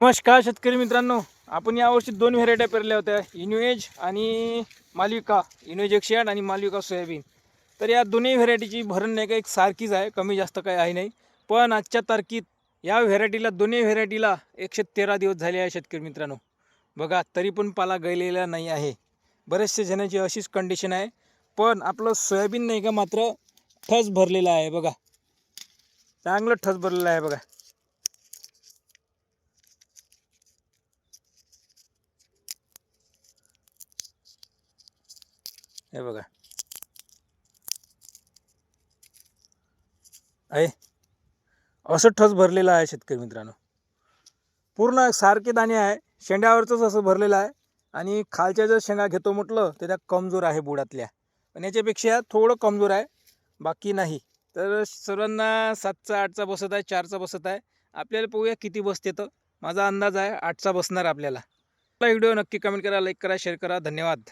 नमस्कार शेतकरी मित्रांनो आपण यावर्षी दोन व्हेरायट्या पेरल्या होत्या इन्युएज आणि मालविका. इन्युएज एकशे आठ आणि मालविका सोयाबीन. तर या दोन्ही व्हेरायटीची भरण नाही का एक सारखीच आहे कमी जास्त काही आहे नाही. पण आजच्या तारखेत या व्हेरायटीला दोन्ही व्हेरायटीला एकशे तेरा दिवस झाले आहे शेतकरी मित्रांनो. बघा तरी पण पाला गळलेला नाही आहे. बरेचसे जणांची अशीच कंडिशन आहे. पण आपलं सोयाबीन नाही का मात्र ठस भरलेलं आहे बघा. चांगलं ठस भरलेलं आहे बघा. हे बघा. आहे असं ठस भरलेलं आहे शेतकरी मित्रांनो. पूर्ण सारखे दाणे आहे शेंड्यावरचंच असं भरलेलं आहे आणि खालच्या जर शेंगा घेतो म्हटलं तर त्या कमजोर आहे बुडातल्या. पण याच्यापेक्षा थोडं कमजोर आहे बाकी नाही. तर सर्वांना सातचा आठचा बसत आहे चारचा बसत आहे. आपल्याला पाहूया किती बसते तर. माझा अंदाज आहे आठचा बसणार आपल्याला. व्हिडिओ नक्की कमेंट करा लाईक करा शेअर करा. धन्यवाद.